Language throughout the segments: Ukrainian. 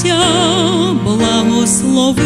життя благослови.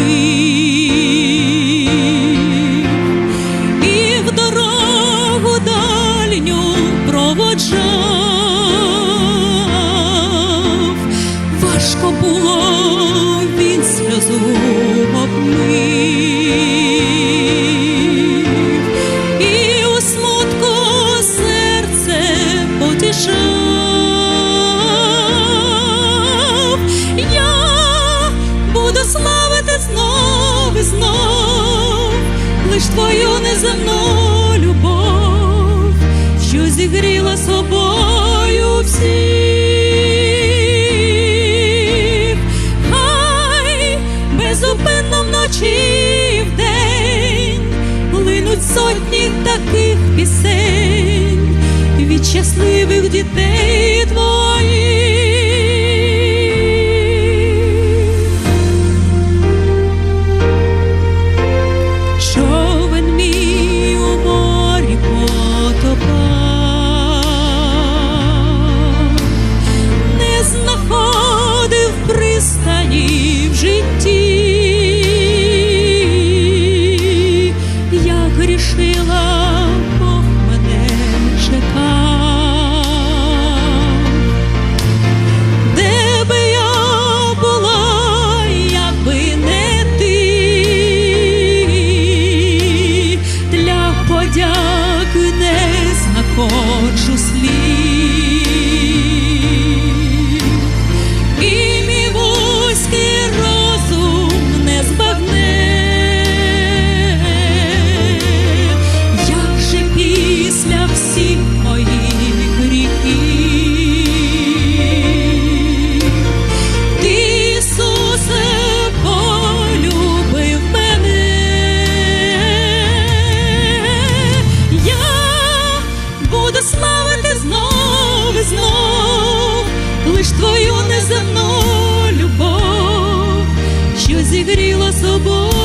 неземну любов, що зігріла собою всіх, хай безупинно вночі в день плинуть сотні таких пісень від щасливих дітей твоїх. 都不。